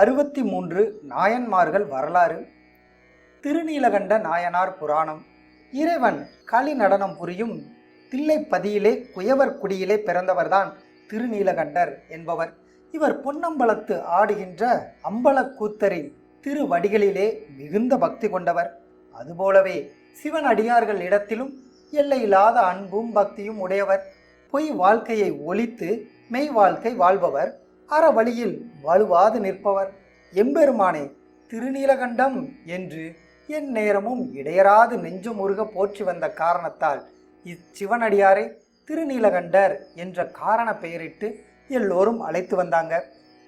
அறுபத்தி மூன்று நாயன்மார்கள் வரலாறு. திருநீலகண்ட நாயனார் புராணம். இறைவன் களி நடனம் புரியும் தில்லைப்பதியிலே குயவர் குடியிலே பிறந்தவர்தான் திருநீலகண்டர் என்பவர். இவர் பொன்னம்பலத்து ஆடுகின்ற அம்பலக்கூத்தரின் திருவடிகளிலே மிகுந்த பக்தி கொண்டவர். அதுபோலவே சிவன் அடியார்கள் இடத்திலும் எல்லையில்லாத அன்பும் பக்தியும் உடையவர். பொய் வாழ்க்கையை ஒழித்து மெய் வாழ்க்கை வாழ்பவர். அறவழியில் வலுவாது நிற்பவர். எம்பெருமானே திருநீலகண்டம் என்று என் நேரமும் இடையராது நெஞ்சுமுருக போற்றி வந்த காரணத்தால் இச்சிவனடியாரை திருநீலகண்டர் என்ற காரண பெயரிட்டு எல்லோரும் அழைத்து வந்தாங்க.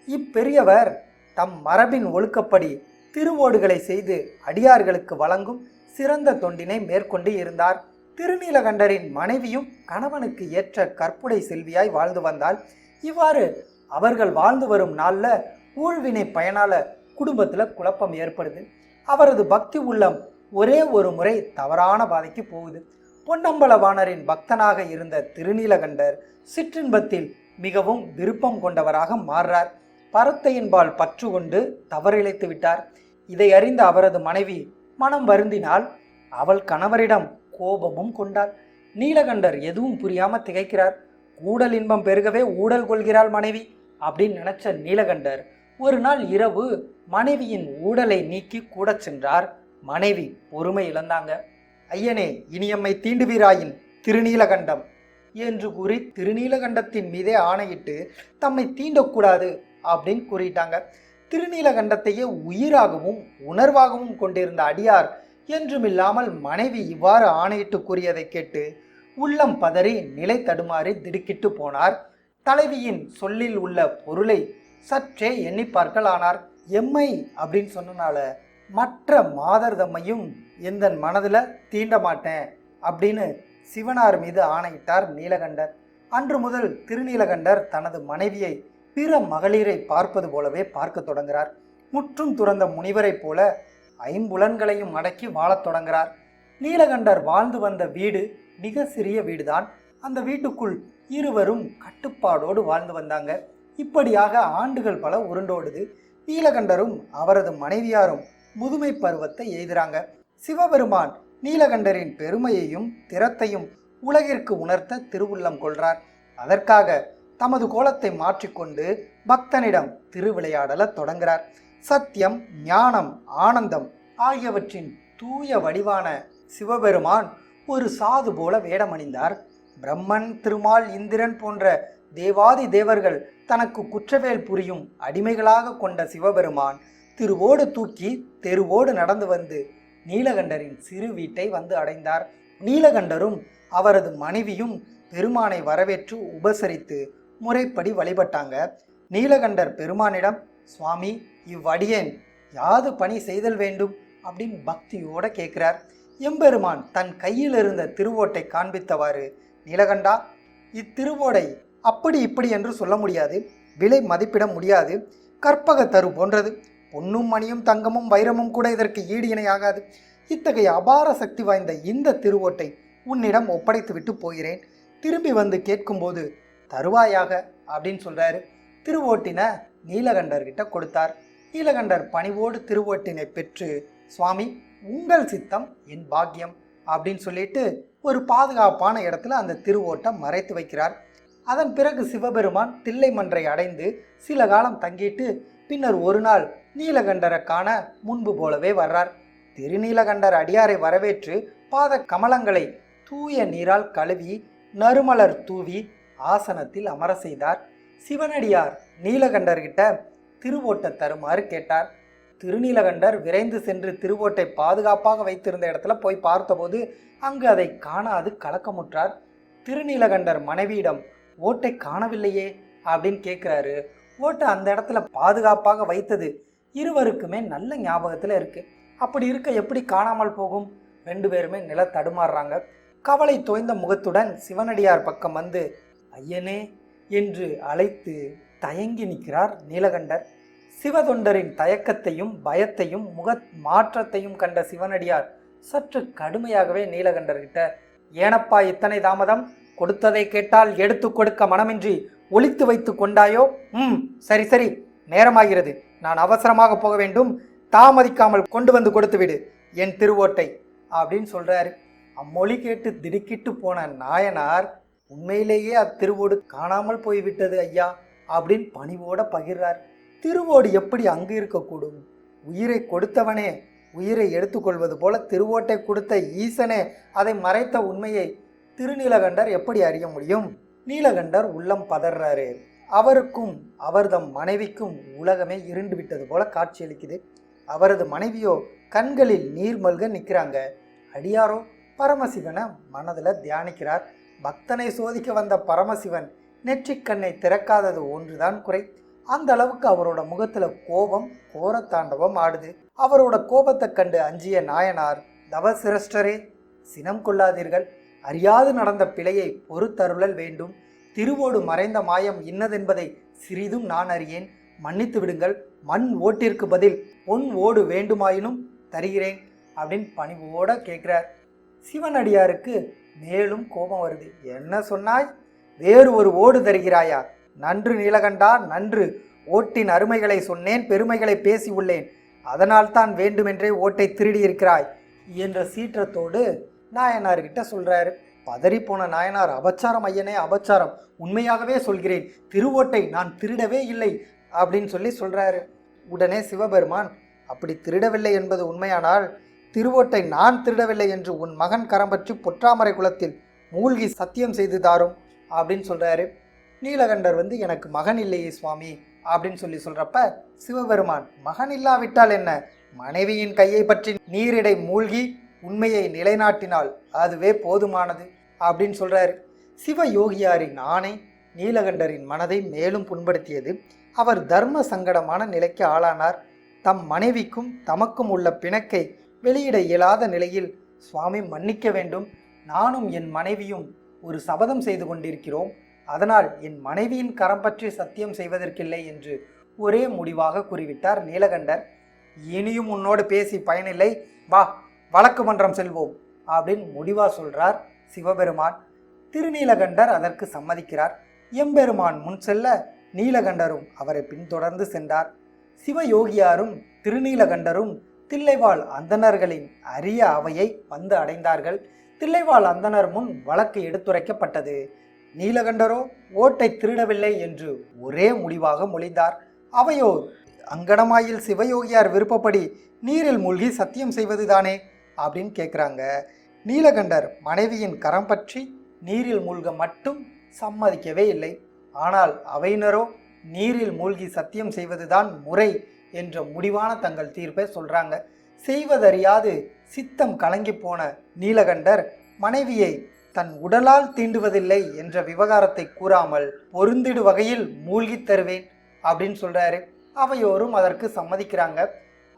இப்பெரியவர் தம் மரபின் ஒழுக்கப்படி திருவோடுகளை செய்து அடியார்களுக்கு வழங்கும் சிறந்த தொண்டினை மேற்கொண்டு இருந்தார். திருநீலகண்டரின் மனைவியும் கணவனுக்கு ஏற்ற கற்புடை செல்வியாய் வாழ்ந்து வந்தால் இவ்வாறு அவர்கள் வாழ்ந்து வரும் நாளில் ஊழ்வினை பயனால் குடும்பத்தில் குழப்பம் ஏற்படுது. அவரது பக்தி உள்ளம் ஒரே ஒரு முறை தவறான பாதைக்கு போகுது. பொன்னம்பலவாணரின் பக்தனாக இருந்த திருநீலகண்டர் சிற்றின்பத்தில் மிகவும் விருப்பம் கொண்டவராக மாறுறார். பரத்தையின்பால் பற்று கொண்டு தவறிழைத்து விட்டார். இதை அறிந்த அவரது மனைவி மனம் வருந்தினால் அவள் கணவரிடம் கோபமும் கொண்டாள். நீலகண்டர் எதுவும் புரியாமல் திகைக்கிறார். ஊடல் இன்பம் பெருகவே ஊடல் கொள்கிறாள் மனைவி. அப்படின்னு நினைச்ச நீலகண்டர் ஒரு நாள் இரவு மனைவியின் ஊடலை நீக்கி கூட சென்றார். மனைவி பொறுமை இழந்தாங்க. ஐயனே இனியம்மை தீண்டுவீராயின் திருநீலகண்டம் என்று கூறி திருநீலகண்டத்தின் மீதே ஆணையிட்டு தம்மை தீண்டக்கூடாது அப்படின்னு கூறிட்டாங்க. திருநீலகண்டத்தையே உயிராகவும் உணர்வாகவும் கொண்டிருந்த அடியார் என்றுமில்லாமல் மனைவி இவ்வாறு ஆணையிட்டு கூறியதை கேட்டு உள்ளம் பதறி நிலை தடுமாறி திடுக்கிட்டு போனார். தலைவியின் சொல்லில் உள்ள பொருளை சற்றே எண்ணி பார்க்கலானார். எம்மை அப்படின்னு சொன்னனால மற்ற மாதர் தம்மையும் எந்த மனதில் தீண்ட மாட்டேன் அப்படின்னு சிவனார் மீது ஆணையிட்டார் நீலகண்டர் அன்று முதல் திருநீலகண்டர் தனது மனைவியை பிற மகளிரை பார்ப்பது போலவே பார்க்க தொடங்குகிறார். முற்றும் துறந்த முனிவரைப் போல ஐம்புலன்களையும் அடக்கி வாழத் தொடங்குகிறார். நீலகண்டர் வாழ்ந்து வந்த வீடு மிக சிறிய வீடுதான். அந்த வீட்டுக்குள் இருவரும் கட்டுப்பாடோடு வாழ்ந்து வந்தாங்க. இப்படியாக ஆண்டுகள் பல உருண்டோடுது. நீலகண்டரும் அவரது மனைவியாரும் முதுமை பருவத்தை எய்துறாங்க. சிவபெருமான் நீலகண்டரின் பெருமையையும் திறத்தையும் உலகிற்கு உணர்த்த திருவுள்ளம் கொள்றார். அதற்காக தமது கோலத்தை மாற்றிக்கொண்டு பக்தனிடம் திருவிளையாடல தொடங்குகிறார் சத்தியம் ஞானம் ஆனந்தம் ஆகியவற்றின் தூய வடிவான சிவபெருமான் ஒரு சாது போல வேடமணிந்தார். பிரம்மன் திருமால் இந்திரன் போன்ற தேவாதி தேவர்கள் தனக்கு குற்றவேல் புரியும் அடிமைகளாக கொண்ட சிவபெருமான் திருவோடு தூக்கி தெருவோடு நடந்து வந்து நீலகண்டரின் சிறு வீட்டை வந்து அடைந்தார். நீலகண்டரும் அவரது மனைவியும் பெருமானை வரவேற்று உபசரித்து முறைப்படி வழிபட்டாங்க. நீலகண்டர் பெருமானிடம் சுவாமி இவ்வடியேன் யாது பணி செய்தல் வேண்டும்? அப்படின்னு பக்தியோட கேட்கிறார் எம்பெருமான் தன் கையில் இருந்த திருவோட்டை காண்பித்தவாறு நீலகண்டா? இத்திருவோடை அப்படி இப்படி என்று சொல்ல முடியாது. விலை மதிப்பிட முடியாது. கற்பக தரு போன்றது. பொன்னும் மணியும் தங்கமும் வைரமும் கூட இதற்கு ஈடு இணையாகாது. இத்தகைய அபார சக்தி வாய்ந்த இந்த திருவோட்டை உன்னிடம் ஒப்படைத்து விட்டு போகிறேன். திரும்பி வந்து கேட்கும்போது தருவாயாக அப்படின்னு சொல்றாரு. திருவோட்டினை நீலகண்டர்கிட்ட கொடுத்தார். நீலகண்டர் பணிவோடு திருவோட்டினை பெற்று சுவாமி உங்கள் சித்தம் என் பாக்கியம். அப்படின்னு சொல்லிட்டு ஒரு பாதுகாப்பான இடத்துல அந்த திருவோட்டை மறைத்து வைக்கிறார். அதன் பிறகு சிவபெருமான் தில்லை மன்றை அடைந்து சில காலம் தங்கிட்டு பின்னர் ஒரு நாள் நீலகண்டரை காண முன்பு போலவே வர்றார். திருநீலகண்டர் அடியாரை வரவேற்று பாத கமலங்களை தூய நீரால் கழுவி நறுமலர் தூவி ஆசனத்தில் அமர செய்தார். சிவனடியார் நீலகண்டர்கிட்ட திருவோட்ட தருமாறு கேட்டார். திருநீலகண்டர் விரைந்து சென்று திருவோட்டை பாதுகாப்பாக வைத்திருந்த இடத்துல போய் பார்த்தபோது அங்கு அதை காணாது கலக்கமுற்றார். திருநீலகண்டர் மனைவியிடம் ஓட்டை காணவில்லையே அப்படின்னு கேட்குறாரு. ஓட்டை அந்த இடத்துல பாதுகாப்பாக வைத்தது இருவருக்குமே நல்ல ஞாபகத்தில் இருக்கு. அப்படி இருக்க எப்படி காணாமல் போகும்? ரெண்டு பேருமே நில தடுமாறுறாங்க. கவலை தோய்ந்த முகத்துடன் சிவனடியார் பக்கம் வந்து ஐயனே என்று அழைத்து தயங்கி நிற்கிறார் நீலகண்டர். சிவதொண்டரின் தயக்கத்தையும் பயத்தையும் முக மாற்றத்தையும் கண்ட சிவனடியார் சற்று கடுமையாகவே நீலகண்டர்கிட்ட ஏனப்பா இத்தனை தாமதம்? கொடுத்ததை கேட்டால் எடுத்து கொடுக்க மனமின்றி ஒழித்து வைத்து கொண்டாயோ? ம் சரி சரி நேரமாகிறது. நான் அவசரமாக போக வேண்டும். தாமதிக்காமல் கொண்டு வந்து கொடுத்து விடு. என் திருவோட்டை அப்படின்னு சொல்றாரு. அம்மொழி கேட்டு திடுக்கிட்டு போன நாயனார் உண்மையிலேயே அத்திருவோடு காணாமல் போய்விட்டது ஐயா அப்படின்னு பணிவோட பகிர்றார். திருவோடு எப்படி அங்கு இருக்கக்கூடும்? உயிரை கொடுத்தவனே உயிரை எடுத்துக்கொள்வது போல திருவோட்டை கொடுத்த ஈசனே அதை மறைத்த உண்மையை திருநீலகண்டர் எப்படி அறிய முடியும்? நீலகண்டர் உள்ளம் பதறாரு அவருக்கும் அவர்தம் மனைவிக்கும் உலகமே இருண்டு விட்டது போல காட்சியளிக்குது அவரது மனைவியோ கண்களில் நீர் மல்க நிற்கிறாங்க. அடியாரோ பரமசிவனை மனதில் தியானிக்கிறார். பக்தனை சோதிக்க வந்த பரமசிவன் நெற்றிக்கண்ணை திறக்காதது ஒன்றுதான் குறை. அந்த அளவுக்கு அவரோட முகத்துல கோபம் கோரத்தாண்டவம் ஆடுது. அவரோட கோபத்தை கண்டு அஞ்சிய நாயனார் தவசிரஷ்டரே சினம் கொள்ளாதீர்கள். அறியாது நடந்த பிழையை பொறுத்தருளல் வேண்டும். திருவோடு மறைந்த மாயம் இன்னதென்பதை சிறிதும் நான் அறியேன். மன்னித்து விடுங்கள். மண் ஓட்டிற்கு பதில் பொன் ஓடு வேண்டுமாயினும் தருகிறேன் அப்படின்னு பணிவோட கேட்குறார் சிவனடியாருக்கு மேலும் கோபம் வருது. என்ன சொன்னாய்? வேறு ஒரு ஓடு தருகிறாயா? நன்று நீலகண்டா நன்று. ஓட்டின் அருமைகளை சொன்னேன் பெருமைகளை பேசி உள்ளேன் அதனால் தான் வேண்டுமென்றே ஓட்டை திருடி இருக்கிறாய் என்ற சீற்றத்தோடு நாயனார்கிட்ட சொல்றாரு. பதறிப்போன நாயனார் அபச்சாரம் ஐயனே அபச்சாரம். உண்மையாகவே சொல்கிறேன். திருவோட்டை நான் திருடவே இல்லை அப்படின்னு சொல்லி சொல்றாரு. உடனே சிவபெருமான் அப்படி திருடவில்லை என்பது உண்மையானால் திருவோட்டை நான் திருடவில்லை என்று உன் மகன் கரம் பற்றி பொற்றாமரை குலத்தில் மூழ்கி சத்தியம் செய்து தாரும் அப்படின்னு சொல்றாரு. நீலகண்டர் வந்து எனக்கு மகன் இல்லையே சுவாமி அப்படின்னு சொல்லி சொல்றப்ப சிவபெருமான் மகன் இல்லாவிட்டால் என்ன? மனைவியின் கையை பற்றி நீரிடை மூழ்கி உண்மையை நிலைநாட்டினால் அதுவே போதுமானது அப்படின்னு சொல்றாரு. சிவ யோகியாரின் ஆணை நீலகண்டரின் மனதை மேலும் புண்படுத்தியது. அவர் தர்ம சங்கடமான நிலைக்கு ஆளானார். தம் மனைவிக்கும் தமக்கும் உள்ள பிணக்கை வெளியிட இயலாத நிலையில் சுவாமி மன்னிக்க வேண்டும். நானும் என் மனைவியும் ஒரு சபதம் செய்து கொண்டிருக்கிறோம். அதனால் என் மனைவியின் கரம் பற்றி சத்தியம் செய்வதற்கில்லை என்று ஒரே முடிவாக கூறிவிட்டார் நீலகண்டர் இனியும் உன்னோடு பேசி பயனில்லை. வா வழக்கு மன்றம் செல்வோம் அப்படின்னு முடிவாக சொல்றார் சிவபெருமான். திருநீலகண்டர் அதற்கு சம்மதிக்கிறார். எம்பெருமான் முன் செல்ல நீலகண்டரும் அவரை பின்தொடர்ந்து சென்றார். சிவயோகியாரும் திருநீலகண்டரும் தில்லைவாழ் அந்தணர்களின் அரிய அவையை வந்து அடைந்தார்கள். தில்லைவாழ் அந்தணர் முன் வழக்கு எடுத்துரைக்கப்பட்டது. நீலகண்டரோ ஓட்டை திருடவில்லை என்று ஒரே முடிவாக மொழிந்தார். அவையோ அங்கனமாயில் சிவயோகியார் விருப்பப்படி நீரில் மூழ்கி சத்தியம் செய்வதுதானே? அப்படின்னு கேட்குறாங்க நீலகண்டர் மனைவியின் கரம் பற்றி நீரில் மூழ்க மட்டும் சம்மதிக்கவே இல்லை. ஆனால் அவையினரோ நீரில் மூழ்கி சத்தியம் செய்வதுதான் முறை என்ற முடிவான தங்கள் தீர்ப்பை சொல்கிறாங்க செய்வதறியாது சித்தம் கலங்கி போன நீலகண்டர் மனைவியை தன் உடலால் தீண்டுவதில்லை என்ற விவகாரத்தை கூறாமல் பொருந்திடு வகையில் மூழ்கித் தருவேன் அப்படின்னு சொல்கிறாரு அவையோரும் அதற்கு சம்மதிக்கிறாங்க.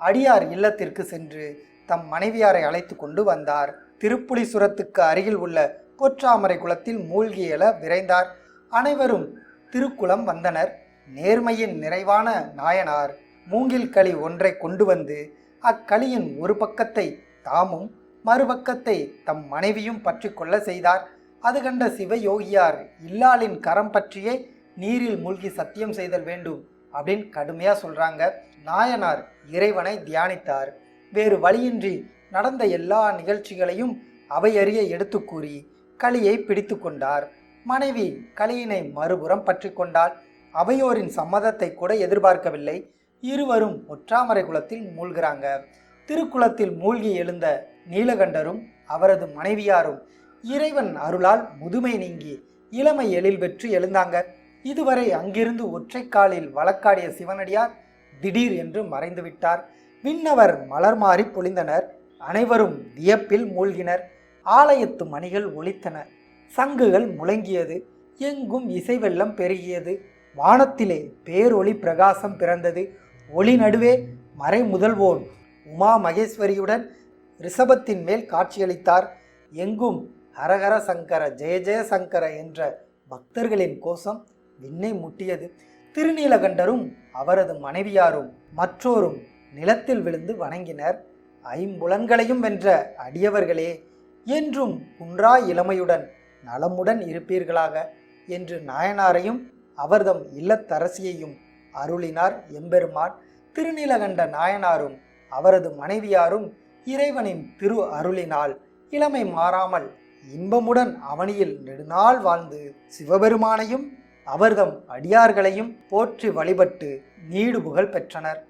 அடியார் இல்லத்திற்கு சென்று தம் மனைவியாரை அழைத்து கொண்டு வந்தார். திருப்புலிசுரத்துக்கு அருகில் உள்ள பொற்றாமரை குளத்தில் மூழ்கி எழ விரைந்தார். அனைவரும் திருக்குளம் வந்தனர். நேர்மையின் நிறைவான நாயனார் மூங்கில் களி ஒன்றை கொண்டு வந்து அக்களியின் ஒரு பக்கத்தை தாமும் மறுபக்கத்தை தம் மனைவியும் பற்றி கொள்ள செய்தார். அது கண்ட சிவயோகியார் இல்லாளின் கரம் பற்றியே நீரில் மூழ்கி சத்தியம் செய்தல் வேண்டும் அப்படின்னு கடுமையாக சொல்கிறாங்க நாயனார் இறைவனை தியானித்தார். வேறு வழியின்றி நடந்த எல்லா நிகழ்ச்சிகளையும் அவையறிய எடுத்து கூறி களியை பிடித்து கொண்டார். மனைவி களியினை மறுபுறம் பற்றி கொண்டாள். அவையோரின் சம்மதத்தை கூட எதிர்பார்க்கவில்லை. இருவரும் ஒற்றாமரை குளத்தில் மூழ்கிறாங்க. திருக்குளத்தில் மூழ்கி எழுந்த நீலகண்டரும் அவரது மனைவியாரும் இறைவன் அருளால் முதுமை நீங்கி இளமை எழில் பெற்று எழுந்தாங்க. இதுவரை அங்கிருந்து ஒற்றை காலில் வழக்காடிய சிவனடியார் திடீர் என்று மறைந்துவிட்டார் விண்ணவர் மலர் மாறி பொழிந்தனர். அனைவரும் வியப்பில் மூழ்கினர். ஆலயத்து மணிகள் ஒலித்தன. சங்குகள் முழங்கியது. எங்கும் இசை வெள்ளம் பெருகியது. வானத்திலே பேரொளி பிரகாசம் பிறந்தது. ஒளி நடுவே மறை முதல்வோன் உமா மகேஸ்வரியுடன் ரிஷபத்தின் மேல் காட்சியளித்தார். எங்கும் ஹரஹர சங்கர ஜெய ஜெய சங்கர என்ற பக்தர்களின் கோஷம் விண்ணை முட்டியது. திருநீலகண்டரும் அவரது மனைவியாரும் மற்றோரும் நிலத்தில் விழுந்து வணங்கினர். ஐம்புலன்களையும் வென்ற அடியவர்களே என்றும் குன்றா இளமையுடன் நலமுடன் இருப்பீர்களாக என்று நாயனாரையும் அவர்தம் இல்லத்தரசியையும் அருளினார் எம்பெருமான். திருநீலகண்ட நாயனாரும் அவரது மனைவியாரும் இறைவனின் திரு அருளினால் இளமை மாறாமல் இன்பமுடன் அவனியில் நெடுநாள் வாழ்ந்து சிவபெருமானையும் அவர்தம் அடியார்களையும் போற்றி வழிபட்டு நீடு புகழ் பெற்றனர்.